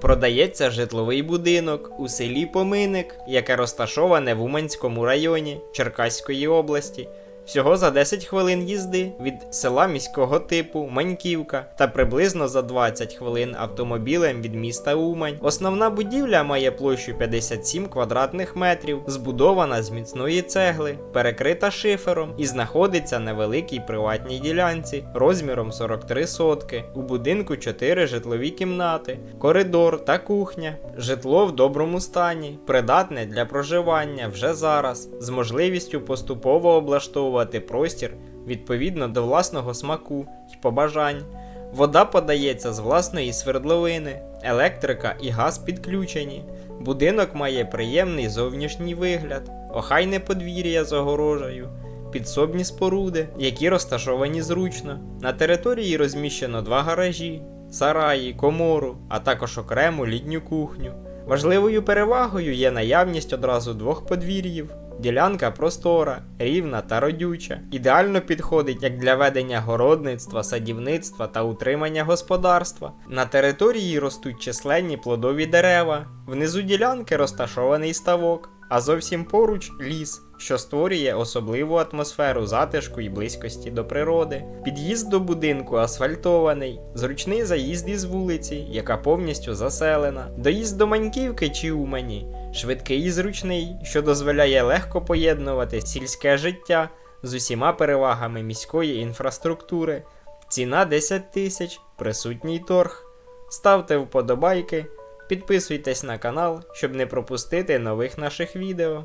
Продається житловий будинок у селі Поминик, яке розташоване в Уманському районі Черкаської області. Всього за 10 хвилин їзди від села міського типу Маньківка та приблизно за 20 хвилин автомобілем від міста Умань. Основна будівля має площу 57 квадратних метрів, збудована з міцної цегли, перекрита шифером і знаходиться на великій приватній ділянці розміром 43 сотки. У будинку 4 житлові кімнати, коридор та кухня. Житло в доброму стані, придатне для проживання вже зараз, з можливістю поступово облаштовувати простір відповідно до власного смаку й побажань. Вода подається з власної свердловини, електрика і газ підключені. Будинок має приємний зовнішній вигляд, охайне подвір'я з огорожею, підсобні споруди, які розташовані зручно. На території розміщено два гаражі, сараї, комору, а також окрему літню кухню. Важливою перевагою є наявність одразу двох подвір'їв. Ділянка простора, рівна та родюча. Ідеально підходить як для ведення городництва, садівництва та утримання господарства. На території ростуть численні плодові дерева. Внизу ділянки розташований ставок, а зовсім поруч ліс, що створює особливу атмосферу затишку і близькості до природи. Під'їзд до будинку асфальтований, зручний заїзд із вулиці, яка повністю заселена. Доїзд до Маньківки чи Умані швидкий і зручний, що дозволяє легко поєднувати сільське життя з усіма перевагами міської інфраструктури. Ціна 10 тисяч, присутній торг. Ставте вподобайки, підписуйтесь на канал, щоб не пропустити нових наших відео.